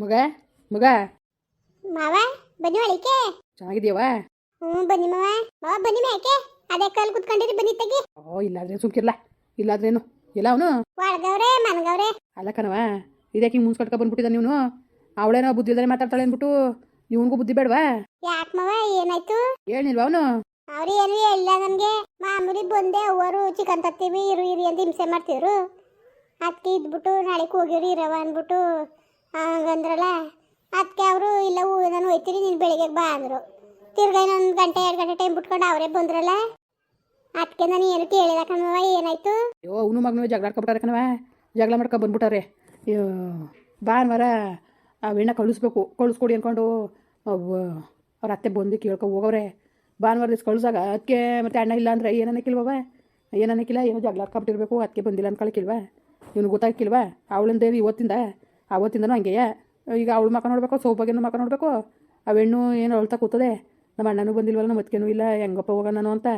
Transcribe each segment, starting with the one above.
ಮಗ ಮಗ. ಮಾವ ಬನ್ನಿ ಒಳಿಕೆ ಚೆನ್ನಾಗಿದ್ಯಾವಾ ಹ್ಞೂ ಬನ್ನಿ ಮಾವ. ಮಾವ ಬನ್ನಿ ಮೇಕೆ ಅದೇ ಕಲ್ ಕುತ್ಕೊಂಡಿರಿ ಬನ್ನಿ ತಗಿ. ಓ ಇಲ್ಲಾದ್ರೆ ಸುಮ್ಕಿರ್ಲ. ಇಲ್ಲಾದ್ರೇನು? ಇಲ್ಲ ಅವನು? ಒಳಗವ್ರೆ ಮನ್ಗವ್ರೆ. ಅಲ್ಲ ಕಣವ ಇದಕ್ಕೆ ಹಿಂಗೆ ಮುನ್ಸ್ಕಟ್ಕ ಬಂದ್ಬಿಟ್ಟಿದ್ದ ನೀನು ಅವಳೇನೋ ಬುದ್ಧಿ ಇಲ್ದಾರೆ ಮಾತಾಡ್ತಾಳೆ ಅಂದ್ಬಿಟ್ಟು ಇವನಿಗೂ ಬುದ್ಧಿ ಬೇಡವಾ? ಯಾಕೆ ಮಾವ ಏನಾಯ್ತು? ಹೇಳಿಲ್ವಾ ಅವನು? ಅವ್ರು ಏನು ಹೇಳಿಲ್ಲ ನನಗೆ. ಮಾಮೂಲಿ ಬಂದೆ ಅವರು ಚಿಕನ್ ತತ್ತೀವಿ ಇರು ಇರಿ ಅಂತ ಹಿಂಸೆ ಮಾಡ್ತಿದ್ರು. ಅದಕ್ಕೆ ಇದ್ಬಿಟ್ಟು ನಾಳೆಗೆ ಹೋಗಿರಿ ಇರವ ಅಂದ್ಬಿಟ್ಟು. ಹಂಗಂದ್ರಲ್ಲ ಅದಕ್ಕೆ ಅವರು, ಇಲ್ಲ ಹೂ ನಾನು ಹೋಯ್ತೀನಿ ನೀನು ಬೆಳಿಗ್ಗೆ ಬಾ ಅಂದರು. ತಿರ್ಗಾ ಇನ್ನೊಂದು ಗಂಟೆ, ಎರಡು ಗಂಟೆ ಟೈಮ್ ಬಿಟ್ಕೊಂಡು ಅವರೇ ಬಂದ್ರಲ್ಲ? ಅದಕ್ಕೆ ನಾನು ಏನು ಕೇಳಿದ ಕಣವ ಏನಾಯ್ತು? ಅಯ್ಯೋ, ಅವನು ಮಗನೂ ಜಗಳ ಆಡ್ಕೊಬಿಟ್ಟಾರೆ ಕಣವ ಜಗಳ ಮಾಡ್ಕೊ ಬಂದ್ಬಿಟ್ಟಾರೆ. ಅಯ್ಯೋ, ಭಾನುವಾರ ಆ ವೀಣ ಕಳಿಸ್ಬೇಕು, ಕಳಿಸ್ಕೊಡಿ ಅಂದ್ಕೊಂಡು ಅವ್ರ ಅತ್ತೆ ಬಂದು ಕೇಳ್ಕೊ ಹೋಗವ್ರೆ. ಭಾನುವಾರ ದಿವಸ ಕಳ್ಸಾಗ ಅದಕ್ಕೆ ಮತ್ತೆ ಅಣ್ಣ ಇಲ್ಲ ಅಂದರೆ ಏನನ್ನಕ್ಕಿಲ್ವವ ಏನನ್ನಕ್ಕಿಲ್ಲ ಏನೋ ಜಗಳ ಆಡ್ಕೊಬಿಟ್ಟಿರ್ಬೇಕು ಅದಕ್ಕೆ ಬಂದಿಲ್ಲ ಅಂದ್ಕೊಳಕ್ಕಿಲ್ವಾ ಇವನು ಗೊತ್ತಾಗಿಲ್ವಾ ಅವಳಿಂದ ಇವತ್ತಿಂದ ಆವತ್ತಿಂದನೂ ಹಂಗೆಯೇ. ಈಗ ಅವಳು ಮಕ್ಕ ನೋಡಬೇಕು ಸೌಭಾಗ್ಯನ ಮಕ್ಕ ನೋಡಬೇಕು? ಅವೆಣ್ಣು ಏನು ಅಳ್ತಾ ಕೂತದೆ? ನಮ್ಮ ಅಣ್ಣನೂ ಬಂದಿಲ್ವಲ್ಲ ನಮ್ಮ ಅತ್ತಿಗೆನೂ ಇಲ್ಲ ಹೆಂಗಪ್ಪ ಹೋಗ ನಾನು ಅಂತ?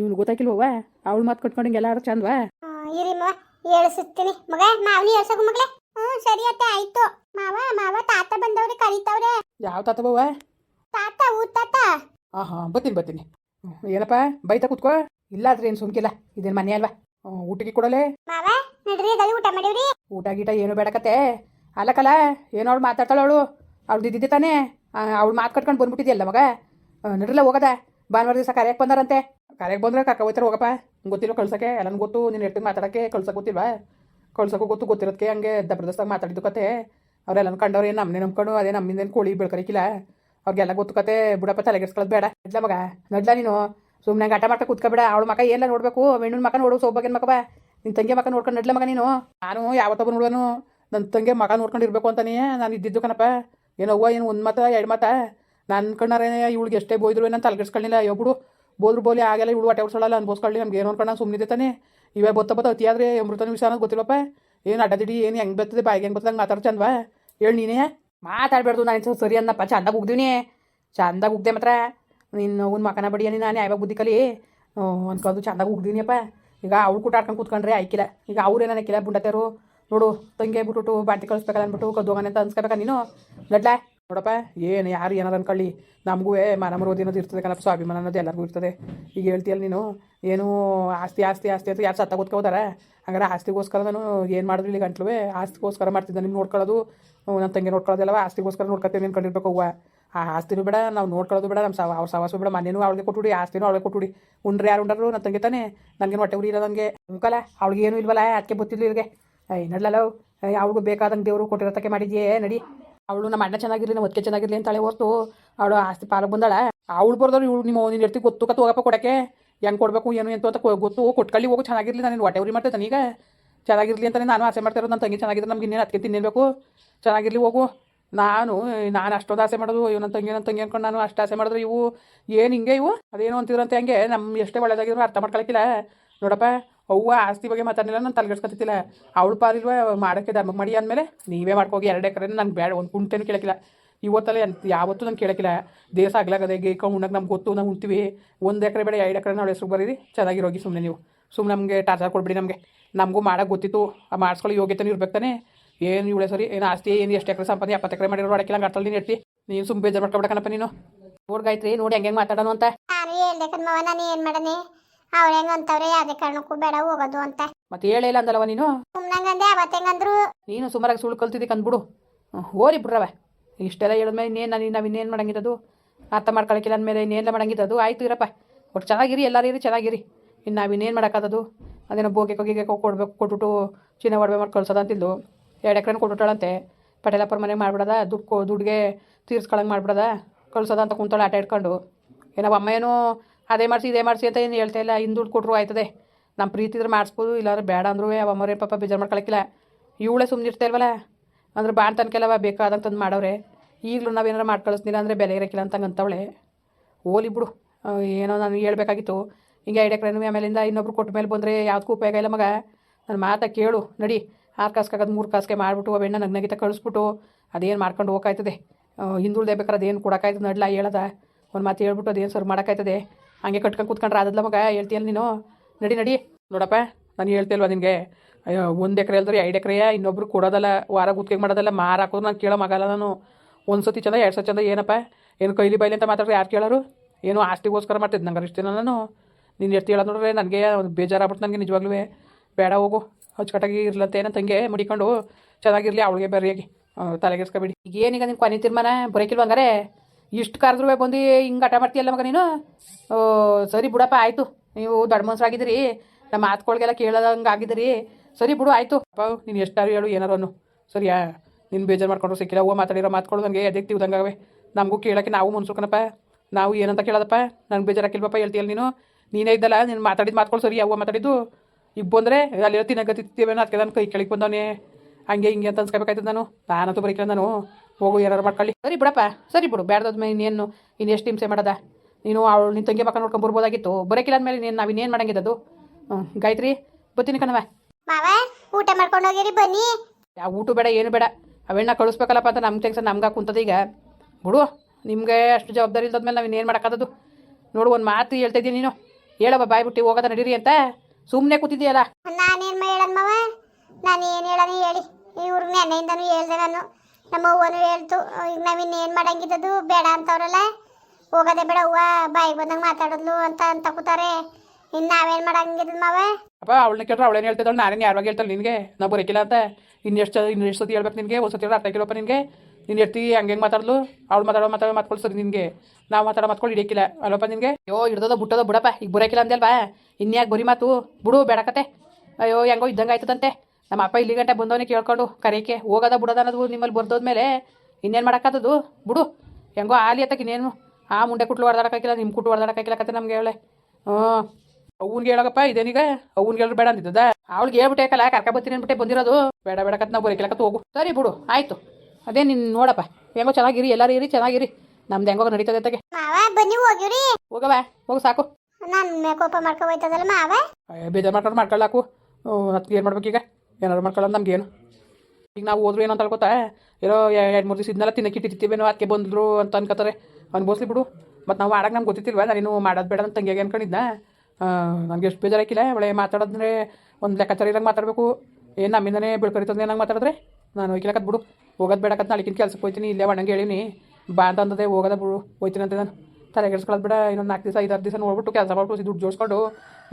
ಇವನು ಗೊತ್ತಾಗಿಲ್ವವ ಅವಳು ಮಾತು ಕಟ್ಕೊಂಡು ಹಿಂಗೆಲ್ಲ ಆಡೋ ಚಂದವಾ ಇರಿ ಮಾವ ಹೇಳಿಸ್ತೀನಿ ಮಗ ಮಾವನಿ ಹೇಳ್ಸಕು ಮಗಳೇ? ಹ್ಞೂ ಸರಿ ಅತ್ತೆ ಆಯ್ತು. ಮಾವ ಮಾವ ತಾತ ಬಂದವ್ರೆ ಕರೀತಾವ್ರೆ. ಯಾವ ತಾತಬವ್ವ ತಾತ ಊ ತಾತ. ಹಾಂ ಹಾಂ ಬರ್ತೀನಿ. ಬರ್ತೀನಿ ಏನಪ್ಪ ಬೈತಾ ಕೂತ್ಕೋ? ಇಲ್ಲ ಆದ್ರೆ ಏನು ಸುಮ್ಕಿಲ್ಲ ಇದೇನು ಮನೆ ಅಲ್ವಾ? ಊಟಕ್ಕೆ ಕೊಡಲೇ? ಮಾವ ನಡ್ರಿ ಅದಾಗ ಊಟ ಮಾಡಿವ್ರಿ. ಊಟ ಗೀಟ ಏನು ಬೇಡಕತ್ತೆ. ಅಲ್ಲಕಲ್ಲ ಏನು ಅವಳು ಮಾತಾಡ್ತಾಳೆ ಅವಳು ಅವ್ಳು ಇದ್ದಿದ್ದೆ ತಾನೇ ಅವ್ಳು ಮಾತು ಕಟ್ಕೊಂಡು ಬಂದ್ಬಿಟ್ಟಿದ್ಯಲ್ಲ ಮಗ. ನಡ್ರಲ್ಲ ಹೋಗದ. ಭಾನುವಾರ ದಿವಸ ಕಾರ್ಯಕ್ಕೆ ಬಂದಾರಂತೆ. ಕಾರ್ಯಕ್ಕೆ ಬಂದ್ರೆ ಕರ್ಕ ಹೋಗ್ತಾರೆ, ಹೋಗಪ್ಪ. ಗೊತ್ತಿಲ್ಲ ಕಳ್ಸಕ್ಕೆ? ಎಲ್ಲನೂ ಗೊತ್ತು, ನೀನು ಎಟ್ಟು ಮಾತಾಡೋಕ್ಕೆ ಕಳ್ಸಕ್ಕೆ ಗೊತ್ತಿಲ್ವಾ? ಕಳ್ಸೋಕ್ಕೂ ಗೊತ್ತು ಗೊತ್ತಿರೋದಕ್ಕೆ ಹಂಗೆ ಜಬರ್ದಸ್ತಾಗಿ ಮಾತಾಡಿದ್ದು ಕತೆ. ಅವರೆಲ್ಲನೂ ಕಂಡವ್ರು, ಏನು ನಮ್ಮನೆ ನಂಬ್ಕೊಂಡು, ಅದೇ ನಮ್ಮಿಂದೇನು ಕೋಳಿ ಬೆಳ್ಕರಿಕಿಲ್ಲ ಅವ್ರಿಗೆಲ್ಲ ಗೊತ್ತು ಕತೆ. ಬುಡಪ್ಪ ತಲೆಗೆಡ್ಸ್ಕೊಳ್ಳೋದು ಬೇಡ. ನಡ್ಲ ಮಗ. ನಡ್ಲ ನೀನು. ಸುಮ್ಮನೆ ಆಟ ಮಾಡ್ತಾ ಕೂತ್ಕೊಬೇಡ ಅವ್ಳು ಮಕ ಎಲ್ಲ ನೋಡಬೇಕು? ಹೆಣ್ಣಿನ ಮಕ ನೋಡು, ಸೌಭಾಗ್ಯನ ಮಗ ಬಾ. ನಿನ್ನ ತಂಗಿ ಮಗ ನೋಡ್ಕೊಂಡು ನಡ್ಲೆ ಮಗ ನೀನು? ನಾನು ಯಾವತ್ತೊಬ್ಬ ನೋಡೋನು ನನ್ನ ತಂಗಿ ಮಗ ನೋಡ್ಕೊಂಡು ಇರಬೇಕು ಅಂತಾನೆ. ನಾನು ಇದ್ದಿದ್ದು ಕಣಪ್ಪ. ಏನೋ ಅವ್ವ, ಏನು ಒಂದು ಮಾತ, ಎರಡು ಮಾತ. ನನ್ನ ಕಣ್ಣಾರೆ ಇವಳಿಗೆ ಎಷ್ಟೇ ಬೋಯ್ದ್ರು ನಾನು ತಲೆಗೆಡ್ಸ್ಕೊಳ್ಳಿಲ್ಲ ಬಿಡು, ಬೋದ್ರು ಬೋಲಿ ಆಗಲ್ಲ, ಇವಳು ಹೊಟ್ಟೆ ಹೊಡ್ಸೋಳಲ್ಲ ಅನ್ಬೋಸ್ಕೊಳ್ಳಿ ನಮ್ಗೆ ಏನು ಅನ್ಕೊಂಡು ಸುಮ್ಮನಿದ್ದೆ ತಾನೆ ಇವೇ ಬತ್ತ ಅತಿ ಆದರೆ ಅಮೃತನ ವಿಷಯ ಅನ್ನೋದು ಗೊತ್ತಿಲ್ಲಪ್ಪ. ಏನು ಅಡ್ಡದಿಡಿ ಏನು ಹೆಂಗೆ ಬರ್ತದೆ ಬಾಯಿಗೆ ಹೆಂಗೆ ಬರ್ತದೆ ಹಂಗೆ ಮಾತಾಡೋ ಚಂದವಾ? ಹೇಳಿ ನೀನೇ. ಮಾತಾಡಬಾರ್ದು ನಾನು ಸರಿ ಅನ್ನಪ್ಪ. ಚಂದ ಉಗ್ದೀನಿ ಚಂದಾಗಿ ಉಗ್ದೆ ಮಾತ್ರ. ನಿನ್ನ ಒಂದು ಮಕನ ಬಡಿಯ ನಾನು. ಯಾವಾಗ ಬುದ್ಧಿ ಕಲಿ? ಅನ್ಕೊಂಡು ಚಂದಾಗಿ ಉಗ್ದೀನಿಯಪ್ಪ ಈಗ ಅವ್ಳು ಕೂಟ ಆಡ್ಕೊಂಡು ಕೂತ್ಕೊಂಡ್ರೆ ಆಯ್ಕಿಲ್ಲ. ಈಗ ಅವ್ರೇನು ಅನ್ನಕ್ಕಿಲ್ಲ ಬುಂಡತೆರು ನೋಡು, ತಂಗಿ ಬಿಟ್ಬಿಟ್ಟು ಬಾಟಿ ಕಳಿಸ್ಬೇಕಲ್ಲ ಅಂದ್ಬಿಟ್ಟು ಕದ್ದೋಗಾನೆ ಅಂತ ಅನ್ಸ್ಕೋಬೇಕಾ ನೀನು? ಲಡ್ಲ ನೋಡಪ್ಪ, ಏನು ಯಾರು ಏನಾರು ಅನ್ಕೊಳ್ಳಿ. ನಮಗೂ ಮನ ಮರೋದು ಅನ್ನೋದು ಇರ್ತದೆ ಕಣಪ್ಪ, ಸ್ವಾಭಿಮಾನ ಅನ್ನೋದು ಎಲ್ಲರಿಗೂ ಇರ್ತದೆ. ಈಗ ಹೇಳ್ತೀಯಲ್ಲ ನೀನು, ಏನು ಆಸ್ತಿ ಆಸ್ತಿ ಆಸ್ತಿ ಅಂತ ಯಾರು ಸತ್ತ ಕೂತ್ಕೋತಾರೆ ಹಂಗಾರೆ ಆಸ್ತಿಗೋಸ್ಕರ ನಾನು ಏನು ಮಾಡಿದ್ರು ಇಲ್ಲಿ ಗಂಟ್ಲುವೆ? ಆಸ್ತಿಗೋಸ್ಕರ ಮಾಡ್ತಿದ್ದೆ ನಿಮ್ಗೆ ನೋಡ್ಕೊಳ್ಳೋದು. ನನ್ನ ತಂಗಿ ನೋಡ್ಕೊಳ್ಳೋದಲ್ಲವ ಆಸ್ತಿಗೋಸ್ಕರ ನೋಡ್ಕೊತೀನಿ ನೀನು ಕಂಡಿರ್ಬೇಕು ಅವ್ವ. ಆ ಆಸ್ತಿನೂ ಬೇಡ, ನಾವು ನೋಡ್ಕೊಳ್ಳೋದು ಬೇಡ ನಮ್ಮ ಸವ, ಅವ್ರ ಸವಾಸು ಬೇಡ, ಮನೇನೂ ಅವಳಿಗೆ ಕೊಟ್ಬಿಡಿ, ಆಸ್ತಿನೂ ಅವಳಿಗೆ ಕೊಟ್ಬಿಡಿ. ಉಂಡ್ರೆ ಯಾರು ಉಂಡ್ರು ನನ್ನ ತಂಗಿ ತಾನೆ ನನಗೆ ಹೊಟ್ಟೆ ಉರಿ ನನಗೆ ಮುಖಲ ಅವಳಿಗೆ ಏನೂ ಇಲ್ವಲ್ಲ ಅದಕ್ಕೆ ಗೊತ್ತಿಲ್ಲ ಇವ್ರಿಗೆ. ಏಯ್ ನಡ್ಲಲ್ಲ ಅವಳಿಗೂ ಬೇಕಾದಂಗೆ ದೇವರು ಕೊಟ್ಟಿರೋತಕ್ಕೆ ಮಾಡಿದ್ಯೇ, ನಡಿ. ಅವಳು ನಮ್ಮ ಅಣ್ಣ ಚೆನ್ನಾಗಿರಲಿ, ನಮ್ಮ ಒತ್ತಿಗೆ ಚೆನ್ನಾಗಿರಲಿ ಅಂತಾಳೆ ಹೊರ್ತು. ಅವಳು ಆಸ್ತಿ ಪಾಲು ಬಂದಾಳ. ಅವಳು ಬರ್ದವ್ರು ಇವಳು ನಿಮ್ಮ ನಿನ್ನ ಇರ್ತಿ ಗೊತ್ತು, ಕತ್ತು ಹೋಗಪ್ಪ ಕೊಡಕ್ಕೆ. ಹೆಂಗೆ ಕೊಡಬೇಕು, ಏನು ಎಂತ ಅಂತ ಗೊತ್ತು. ಕೊಟ್ಕಳ್ಳಿ ಹೋಗು, ಚೆನ್ನಾಗಿರಲಿ, ನಾನು ಹೊಟ್ಟೆ ಉರಿ ಮಾಡ್ತೇನೆ ಈಗ ಚೆನ್ನಾಗಿರಲಿ ಅಂತಲೇ ನಾನು ಆಸೆ ಮಾಡ್ತಾ ಇರೋದು ನನ್ನ ತಂಗಿ ಚೆನ್ನಾಗಿದ್ರೆ ನಮ್ಗೆ ಇನ್ನೇನು ಅದಕ್ಕೆ ತಿನ್ನೇಬೇಕು ಚೆನ್ನಾಗಿರಲಿ ಹೋಗು. ನಾನು ನಾನು ಅಷ್ಟೊಂದು ಆಸೆ ಮಾಡೋದು ಇವ್ ನನ್ನ ತಂಗಿ ನನ್ನ ತಂಗಿ ಅನ್ಕೊಂಡು ನಾನು ಅಷ್ಟು ಆಸೆ ಮಾಡಿದ್ರೆ ಇವು ಏನು ಹಿಂಗೆ ಇವು? ಅದೇನು ಅಂತಿದ್ರಂತೆ ಹಂಗೆ ನಮ್ಮ ಎಷ್ಟೇ ಒಳ್ಳೇದಾಗಿದ್ರು ಅರ್ಥ ಮಾಡ್ಕೊಳಕ್ಕಿಲ್ಲ. ನೋಡಪ್ಪ, ಅವ್ವ ಆಸ್ತಿ ಬಗ್ಗೆ ಮಾತಾಡಲಿಲ್ಲ, ನಾನು ತಲೆಗೆಡ್ಸ್ಕೊತಿಲ್ಲ ಅವಳು ಪಾರಿಲ್ವ ಮಾಡೋಕ್ಕೆ ಧರ್ಮ ಮಾಡಿ ಅಂದಮೇಲೆ ನೀವೇ ಮಾಡ್ಕೋಗಿ ಎರಡು ಎಕರೆ ನಂಗೆ ಬೇಡ ಒಂದು ಕುಂಟೆನೂ ಕೇಳಕ್ಕಿಲ್ಲ. ಇವತ್ತಲ್ಲ ಯಾವತ್ತೂ ನಂಗೆ ಕೇಳಕ್ಕಿಲ್ಲ. ದೇಶ ಆಗ್ಲಾಗದೆ ಗೇಕ ಉಣ್ಣಕ್ಕೆ ನಮ್ಗೆ ಗೊತ್ತು, ನಾವು ಉಣ್ತೀವಿ. ಒಂದು ಎಕರೆ ಬೇಡ, ಎರಡು ಎಕರೆ ನಾವು ಹೆಸರು ಬರೀರಿ, ಚೆನ್ನಾಗಿರೋಗಿ ಸುಮ್ಮನೆ ನೀವು. ಸುಮ್ಮನೆ ನಮಗೆ ಟಾರ್ಚರ್ ಕೊಡ್ಬಿಡಿ ನಮಗೆ. ನಮಗೂ ಮಾಡೋಕ್ಕೆ ಗೊತ್ತಿತ್ತು. ಆ ಮಾಡಿಸ್ಕೊಳ್ಳೋ ಯೋಗ್ಯತೆ ಇರ್ಬೇಕು ತಾನೆ. ಏನು ಇವಳೆ ಸರಿ? ಏನು ಆಸ್ತಿ? ಏನು ಎಷ್ಟು ಎಕರೆ ಸಂಪಾದನೆ ಎಪ್ಪತ್ತು ಎಕರೆ ಮಾಡಿರೋ ಅಡಕಿಲ್ಲ ಗಟ್ಟಲ್ಲಿ ನೀನು ನೀನು ಸುಮ್ಮ ಬೇಜಾರು ಮಾಡ್ಕೊಬಿಡಕನಪ್ಪ ನೀನು. ನೋಡಿ ಗಾಯತ್ರಿ ನೋಡಿ ಹೆಂಗೆ ಮಾತಾಡೋನು ಅಂತ. ನಾನು ಹೇಳ್ದೆ ಕಣ್ಮವ ನಾನು ಏನು ಮಾಡನೆ ಅವ್ರ ಹೆಂಗೆ ಅಂತವ್ರೆ ಯಾವುದೇ ಕಾರಣಕ್ಕೂ ಬೇಡ ಹೋಗೋದು ಅಂತ. ಮತ್ತೆ ಹೇಳೇ ಇಲ್ಲ ಅಂದಲ್ಲವ ನೀನು? ಸುಮ್ಮನಂಗಂದೆ ಅವತ್ತು ಹೆಂಗಂದ್ರು ನೀನು ಸುಮಾರಾಗಿ ಸುಳ್ಳು ಕಲ್ತಿದ್ದಿ ಕಂದ್ಬಿಡು ಓರಿ ಬಿಡ್ರವ. ಇಷ್ಟೆಲ್ಲ ಹೇಳಿದ್ಮೇಲೆ ಇನ್ನೇನು ನಾನು ನಾವು ಇನ್ನೇನು ಮಾಡಂಗಿದ್ದದು? ಅರ್ಥ ಮಾಡ್ಕೊಳಕ್ಕಿಲ್ಲ ಅಂದಮೇಲೆ ಇನ್ನೇನೆಲ್ಲ ಮಾಡಂಗಿದ್ದದು? ಆಯ್ತು ಇರಪ್ಪ. ಒಟ್ಟು ಚೆನ್ನಾಗಿರಿ ಎಲ್ಲರೂ ಇರಿ ಚೆನ್ನಾಗಿರಿ. ಇನ್ನು ನಾವು ಇನ್ನೇನು ಮಾಡೋಕ್ಕಾದದು? ಅದೇನೋ ಬೋಗೆ ಕೊಗಿಗೆ ಕೊಡ್ಬೇಕು ಕೊಟ್ಬಿಟ್ಟು ಚಿನ್ನ ಒಡವೆ ಮಾಡಿ ಕಳ್ಸೋದು ಅಂತಿದ್ದು ಎರಡು ಎಕರೆನ ಕೊಟ್ಬಿಟ್ಟಾಳಂತೆ ಪಟೇಲಪ್ಪರ ಮನೆಗೆ ಮಾಡ್ಬಿಡದ, ದುಡ್ಡು ಕೊ ದುಡ್ಡಿಗೆ ತೀರ್ಸ್ಕೊಳಂಗೆ ಮಾಡ್ಬಿಡದ, ಕಳ್ಸೋದ ಅಂತ ಕುಂತಾಳೆ ಆಟ ಇಟ್ಕೊಂಡು ಏನೋ ಅಮ್ಮ ಏನೋ ಅದೇ ಮಾಡಿಸಿ, ಇದೇ ಮಾಡಿಸಿ ಅಂತ ಏನು ಹೇಳ್ತಾ ಇಲ್ಲ ಇನ್ನು ದುಡ್ಡು ಕೊಟ್ಟರು ಆಯ್ತದೆ. ನಮ್ಮ ಪ್ರೀತಿ ಇದ್ರೆ ಮಾಡಿಸ್ಬೋದು, ಇಲ್ಲಾಂದ್ರೆ ಬೇಡ ಅಂದ್ರೂ ಅವಮ್ಮರೇ ಪಾಪ ಬೇಜಾರು ಮಾಡ್ಕೊಳಕ್ಕಿಲ್ಲ. ಇವಳೇ ಸುಮ್ಮನೆ ಇರ್ತಾ ಇಲ್ವಲ್ಲ? ಅಂದ್ರೆ ಬಾಣ್ ತನಕೆಲ್ಲವ ಬೇಕಾದಂಗೆ ತಂದು ಮಾಡವ್ರೆ. ಈಗಲೂ ನಾವೇನಾರು ಮಾಡಿ ಕಳಿಸ್ನಿಲ್ಲ ಅಂದರೆ ಬೆಲೆ ಇರೋಕ್ಕಿಲ್ಲ ಅಂತ ಅಂತವಳೆ. ಓಲಿ ಬಿಡು. ಏನೋ ನಾನು ಹೇಳ್ಬೇಕಾಗಿತ್ತು. ಹಿಂಗೆ ಐಡಿಯಾ ಕಡೆ ಆಮೇಲಿಂದ ಇನ್ನೊಬ್ರು ಕೊಟ್ಟ ಮೇಲೆ ಬಂದರೆ ಯಾವುದಕ್ಕೂ ಉಪಯೋಗ ಇಲ್ಲ ಮಗ. ನನ್ನ ಮಾತಾ ಕೇಳು, ನಡಿ. ಆರು ಕಾಸ್ಕಾಗದು ಮೂರು ಕಾಸಿಗೆ ಮಾಡಿಬಿಟ್ಟು ಅವೆಣ್ಣ ನಗ್ನಗಿತ ಕಳಿಸ್ಬಿಟ್ಟು ಅದೇನು ಮಾಡ್ಕೊಂಡು ಹೋಗಾಯ್ತದೆ. ಹಿಂದುಳ್ದೇ ಬೇಕಾದ್ರೆ ಅದೇನು ಕೊಡೋಕ್ಕಾಯ್ತದೆ ನಡ್ಲ, ಹೇಳದ. ಒಂದು ಮಾತು ಹೇಳ್ಬಿಟ್ಟು ಅದೇನು ಸರ್ ಮಾಡೋಕಾಯ್ತದೆ. ಹಂಗೆ ಕಟ್ಕೊಂಡು ಕೂತ್ಕೊಂಡ್ರೆ ಅದಲ್ಲ ಮಗ ಹೇಳ್ತೀಯಲ್ಲ ನೀನು? ನಡಿ ನಡಿ. ನೋಡಪ್ಪ, ನಾನು ಹೇಳ್ತಿಲ್ವ ನಿನಗೆ? ಒಂದು ಎಕರೆ ಅಲ್ದ್ರೆ ಎರಡು ಎಕರೆಯ? ಇನ್ನೊಬ್ರು ಕೊಡೋದಲ್ಲ, ವಾರ ಗುತ್ತಿಗೆ ಮಾಡೋದಲ್ಲ, ಮಾರು ಹಾಕೋದು ನಾನು ಕೇಳೋ ಮಗಲ್ಲ ನಾನು. ಒಂದು ಸತಿ ಚಂದ, ಎರಡು ಸತಿ ಚಂದ, ಏನಪ್ಪ? ಏನು ಕೈಲಿ ಬೈಲಿ ಅಂತ ಮಾತಾಡ್ರಿ ಯಾರು ಕೇಳೋರು? ಏನು ಆಸ್ತಿಗೋಸ್ಕರ ಮಾಡ್ತಿದ್ದೆ ನಂಗೆ ಇಷ್ಟ ನಾನು. ನೀನು ಎಷ್ಟು ಹೇಳೋದು ನೋಡ್ರೆ ನನಗೆ ಒಂದು ಬೇಜಾರಾಗ್ಬಿಟ್ಟು ನನಗೆ ನಿಜವಾಗ್ಲೂ ಬೇಡ ಹೋಗು. ಅಚ್ಚುಕಟ್ಟಾಗಿ ಇರ್ಲತ್ತೇನ ಏನಂತಂಗೆ ಮುಡಿಕೊಂಡು ಚೆನ್ನಾಗಿರಲಿ ಅವಳಿಗೆ ಬರೆಯಾಗಿ. ತಲೆಗೆಸ್ಕೊಬೇಡಿ ಈಗ ಏನೀಗ ನಿನ್ನ ಕೊನೆ ತೀರ್ಮಾನ? ಬರೋಕಿಲ್ವ ಹಂಗಾರೆ? ಇಷ್ಟು ಕರೆದ್ರೂ ಬಂದು ಹಿಂಗೆ ಹಠ ಮಾಡ್ತೀಯಲ್ಲ ಮಗ ನೀನು? ಓ, ಸರಿ ಬಿಡಪ್ಪ ಆಯಿತು. ನೀವು ದೊಡ್ಡ ಮನಸ್ಸಾಗಿದ್ದೀರಿ ನಮ್ಮ ಮಾತುಗಳಿಗೆಲ್ಲ ಕೇಳೋದಂಗೆ ಆಗಿದ್ದೀರಿ. ಸರಿ ಬಿಡು ಆಯಿತು. ಅಪ್ಪ ನೀನು ಎಷ್ಟಾರು ಹೇಳು ಏನಾರು ಅನ್ನು. ಸರಿಯಾ? ನೀನು ಬೇಜಾರು ಮಾಡ್ಕೊಂಡ್ರು ಸಿಕ್ಕಿಲ್ಲ. ಹೂವು ಮಾತಾಡಿರೋ ಮಾತುಗಳು ನನಗೆ ಎದಕ್ಕೆ ತಿಳ್ದಂಗಾವೆ ನಮಗೂ ಕೇಳೋಕ್ಕೆ ನಾವು ಮುನ್ಸುಕನಪ್ಪ ನಾವು ಏನಂತ ಕೇಳೋದಪ್ಪ? ನಂಗೆ ಬೇಜಾರಾಕಿಲ್ವಪ್ಪ ಹೇಳ್ತೀಯಲ್ಲ ನೀನು? ನೀನೇ ಇದ್ದಲ್ಲ ನೀನು ಮಾತಾಡಿದ ಮಾತುಗಳು ಸರಿ ಹೂವು ಮಾತಾಡಿದ್ದು. ಈಗ ಬಂದರೆ ಅಲ್ಲಿರೋ ತಿನ್ನಗತ್ತಿದ್ದೇವೇನೋ ಅದಕ್ಕೆ ನಾನು ಕೈ ಕೆಳಗೆ ಬಂದವನೇ. ಹಂಗೆ ಹಿಂಗೆ ಅಂತ ಅನ್ಸ್ಕೋಬೇಕಾಯ್ತದ ನಾನು. ನಾನಂತೂ ಬರೀಕಿಲ್ಲ ನಾನು. ಹೋಗು ಯಾರು ಮಾಡ್ಕೊಳ್ಳಿ. ಸರಿ ಬಿಡಪ್ಪ ಸರಿ ಬಿಡು. ಬೇಡದ ಮೇಲೆ ಇನ್ನೇನು ಇನ್ನು ಎಷ್ಟು ಹಿಂಸೆ ಮಾಡೋದ? ನೀನು ಅವಳು ನಿನ್ನ ತಂಗಿ ಮಕ್ಕ ನೋಡ್ಕೊಂಡು ಬರ್ಬೋದಾಗಿತ್ತು. ಬರೋಕಿಲ್ಲ ಅಂದಮೇಲೆ ನೀನು ನಾವು ಇನ್ನೇನು ಮಾಡಂಗಿದ್ದದು ಹ್ಞೂ ಗಾಯತ್ರಿ ಬತ್ತೀನಿ ಕಣವ ಮಾವ ಊಟ ಮಾಡ್ಕೊಂಡು ಹೋಗಿರಿ ಬನ್ನಿ. ಯಾವ ಊಟ ಬೇಡ ಏನು ಬೇಡ. ಅವೆಣ್ಣ ಕಳಿಸ್ಬೇಕಲ್ಲಪ್ಪ ಅಂತ ನಮ್ಮ ಟೆನ್ಷನ್ ನಮ್ಗೆ ಕುಂತದ ಈಗ. ಬಿಡು ನಿಮಗೆ ಅಷ್ಟು ಜವಾಬ್ದಾರಿ ಇಲ್ದದ್ಮೇಲೆ ನಾವು ಇನ್ನೇನು ಮಾಡೋಕ್ಕಾದದು ನೋಡು ಒಂದು ಮಾತು ಹೇಳ್ತಾ ಇದ್ದೀನಿ ನೀನು. ಹೇಳವ ಬಾಯ್ ಬಿಟ್ಟು ಹೋಗೋದ ನಡೀರಿ ಅಂತ. ಸುಮ್ಮನೆ ಕೂತಿದ್ದೀಯಲ್ಲ? ನಾನೇನು ಹೇಳನ್ ಮಾವ? ನಾನು ಏನು ಹೇಳನ ಹೇಳಿ. ಇವ್ರಿಗೆ ನೆನ್ನೆಯಿಂದನೂ ಹೇಳ್ದೆ ನಾನು ನಮ್ಮ ಅವ್ವನು ಹೇಳ್ತು ಈಗ ನಾವು ಇನ್ನೇನು ಮಾಡಂಗಿದ್ದದು ಬೇಡ ಅಂತವ್ರಲ್ಲ. ಹೋಗದೆ ಬೇಡ ಅವ್ವ ಬಾಯಿ ಬಂದಂಗೆ ಮಾತಾಡೋದ್ಲು ಅಂತ ಅಂತ ಕೂತಾರೆ. ಇನ್ನು ನಾವೇನು ಮಾಡಂಗಿದ್ದದು ಮಾವ? ಅಪ್ಪ ಅವಳನ್ನ ಕೇಳಿದ್ರೆ ಅವಳೇನು ಹೇಳ್ತಿದ್ದಾಳೆ ನಾನೇನು ಯಾವಾಗ ಹೇಳ್ತಾಳೆ ನಿನಗೆ? ನಾವು ಬರೋಕಿಲ್ಲ ಅಂತ. ಇನ್ನೆಷ್ಟು ಇನ್ನೆಷ್ಟು ಸತಿ ಹೇಳ್ಬೇಕು ನಿನಗೆ? ಒಂದು ಸತಿ ಅರ್ಥ ಆಗಿಲ್ಲಪ್ಪ ನಿನಗೆ? ನೀನು ಎತ್ತಿ ಹಂಗೆ ಮಾತಾಡ್ಲು ಅವ್ಳು ಮಾತಾಡೋ ಮಾತಾಡೋ ಮಾತ್ಕೊಳ್ ಸರಿ ನಿನಗೆ. ನಾವು ಮಾತಾಡೋ ಮಾತ್ಕೊಂಡು ಹಿಡಿಯಕ್ಕಿಲ್ಲ. ಅಲ್ಲಪ್ಪ ನಿನಗೆ? ಅಯ್ಯೋ, ಹಿಡ್ದದ ಬಿಟ್ಟದ ಬಿಡಪ್ಪ. ಈಗ ಬರೋಕಿಲ್ಲ ಅಂದಲ್ವಾ ಇನ್ಯಾಕೆ ಬರಿ ಮಾತು? ಬಿಡು ಬೇಡಕತೆ ಅಯ್ಯೋ, ಹೆಂಗೋ ಇದ್ದಂಗೆ ಆಯ್ತದಂತೆ. ನಮ್ಮ ಅಪ್ಪ ಇಲ್ಲಿ ಗಂಟೆ ಬಂದವನೇ ಕೇಳ್ಕೊಂಡು ಕರೆಯಕ್ಕೆ ಹೋಗೋದ ಬಿಡೋದ ಅನ್ನೋದು ನಿಮ್ಮಲ್ಲಿ ಬರ್ದೋದ್ಮೇಲೆ ಇನ್ನೇನು ಮಾಡೋಕ್ಕಾದದು ಬಿಡು. ಹೆಂಗೋ ಆಲಿ ಅತ್ತಕ್ಕೆ ಇನ್ನೇನು? ಆ ಮುಂಡೆ ಕುಟ್ಲು ಹೊಡೆದಾಡಕ್ಕಾಗಿಲ್ಲ ನಿಮ್ಮ ಕುಟ್ಟು ಹೊಡೆದಾಡಕ್ಕಾಗಿಲ್ಲ ಕತೆ ನಮ್ಗೆ ಹೇಳೆ ಹ್ಞೂ. ಅವ್ನಿಗೆ ಹೇಳಕಪ್ಪ ಇದೇನೀಗ? ಅವ್ನಿಗೆ ಹೇಳಿದ್ರೆ ಬೇಡ ಅಂದಿದ್ದದ? ಅವ್ಳಿಗೆ ಹೇಳ್ಬಿಟ್ಟೇಕಲ್ಲ ಕರ್ಕ ಬರ್ತೀನಿ ಅಂದ್ಬಿಟ್ಟೆ ಬಂದಿರೋದು. ಬೇಡ ಬೇಡಕತ್ ನಾವು ಬರೀಕಲಕತ್ ಹೋಗು. ಸರಿ ಬಿಡು, ಆಯಿತು. ಅದೇ ನೀನು ನೋಡಪ್ಪ ಹೆಂಗೋ ಚೆನ್ನಾಗಿರಿ ಎಲ್ಲರೂ ಇರಿ ಚೆನ್ನಾಗಿರಿ. ನಮ್ದು ಹೆಂಗೋ ನಡೀತದೆ ಅತ್ತಗೆ. ಮಾವ ಬನ್ನಿ ಹೋಗಿರಿ ಹೋಗವ ಹೋಗ ಸಾಕು. ನಾನು ಮೇಕೋಪ ಮಾಡ್ಕೊ ಹೋಯ್ತದಲ್ಲ ಮಾವ? ಬೇಜಾರು ಮಾಡ್ಕೊಂಡು ಮಾಡ್ಕೊಳ್ಳಾಕು ಅದಕ್ಕೆ ಏನು ಮಾಡ್ಬೇಕೀಗ ಏನಾದ್ರು ಮಾಡ್ಕೊಳ್ಳೋದು ನಮ್ಗೇನು ಈಗ ನಾವು ಹೋದ್ರು ಏನಂತ ಅಂತ ಇರೋ ಏನೋ ಎರಡು ಮೂರು ದಿವಸ ಇದನ್ನೆಲ್ಲ ತಿನ್ನಕ್ಕೆ ಇಟ್ಟಿರ್ತೀವೇನೋ ಅದಕ್ಕೆ ಬಂದರು ಅಂತ ಅನ್ಕೋತಾರೆ. ಅನ್ಬೋಸ್ಲಿ ಬಿಡು. ಮತ್ತು ನಾವು ಆಡಕ್ಕೆ ನಮ್ಗೆ ಗೊತ್ತಿತ್ತಿಲ್ವ ನಾನೇನು ಮಾಡೋದು ಬೇಡ ಅಂತ ತಂಗಿಯಾಗೆ ಅನ್ಕೊಂಡಿದ್ದ ನನಗೆ ಎಷ್ಟು ಬೇಜಾರಾಕಿಲ್ಲ ಒಳ್ಳೆ ಮಾತಾಡೋದಂದ್ರೆ ಒಂದು ಲೆಕ್ಕಾಚಾರ ಇರಂಗೆ ಮಾತಾಡಬೇಕು. ಏನು ನಮ್ಮಿಂದನೇ ಬೆಳ್ಕರಿತಂದು ಏನಂಗೆ ಮಾತಾಡಿದ್ರೆ? ನಾನು ಹೋಗ್ಲಿಕ್ಕತ್ ಬಿಡು. ಹೋಗೋದು ಬೇಡಕತ್ ನಾಳಿಕಿನ ಕೆಲ್ಸಕ್ಕೆ ಹೋಗ್ತೀನಿ ಇಲ್ಲೇ ಒಣಂಗೆ ಹೇಳಿನಿ. ಬಾ ಅಂತ ಅಂದದೆ ಹೋಗೋದ ಬಿಡು. ಹೋಯ್ತೀನಿ ಅಂತ ನಾನು. ತಲೆಗೆಡ್ಸ್ಕೊಳ್ಳೋದು ಬೇಡ. ಇನ್ನೊಂದು ನಾಲ್ಕು ದಿವಸ ಐದಾರು ದಿವಸ ನೋಡ್ಬಿಟ್ಟು ಕೆಲಸ ಮಾಡ್ಬಿಟ್ಟು ದುಡ್ಡು ಜೋಡಿಸ್ಕೊಂಡು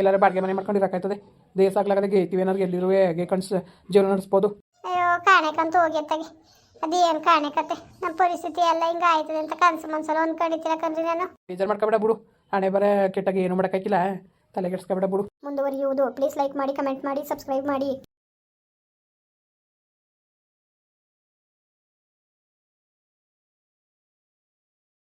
ಎಲ್ಲರೂ ಬಾಡಿಗೆ ಮನೆ ಮಾಡ್ಕೊಂಡು ಇರೋಕ್ಕಾಯ್ತದೆ. ದೇಶ ಆಗ್ಲಾಗದೆ ಗೇಯ್ತೀವಿ ಏನಾದ್ರು ಎಲ್ಲಿರುವೆ? ಹೇಗೆ ಕಣ್ಸ್ ಜೀವನ ನಡೆಸ್ಬೋದು. ಅಯ್ಯೋ ಕಾಣೆಕಂತೂ ಹೋಗ್ಯತ್ತಾಗಿ ಅದೇನು ಕಾಣೆಕತ್ತೆ ನಮ್ಮ ಪರಿಸ್ಥಿತಿ ಎಲ್ಲ ಹಿಂಗೆ ಆಯ್ತದೆ ಅಂತ ಕನಸು ಮನ್ಸಲ್ಲ ಅಂದ್ಕೊಂಡಿದ್ದಿಲ್ಲ ಕಣ್ರಿ ನಾನು. ಬೇಜಾರು ಮಾಡ್ಕೊಬೇಡ ಬಿಡು. ಹಣೆ ಬರ ಕೆಟ್ಟಾಗಿ ಏನು ಮಾಡೋಕ್ಕಾಗಿಲ್ಲ ತಲೆಗೆಡ್ಸ್ಕೊಬೇಡ ಬಿಡು. ಮುಂದುವರಿಯುವುದು. ಪ್ಲೀಸ್ ಲೈಕ್ ಮಾಡಿ ಕಮೆಂಟ್ ಮಾಡಿ ಸಬ್ಸ್ಕ್ರೈಬ್ ಮಾಡಿ.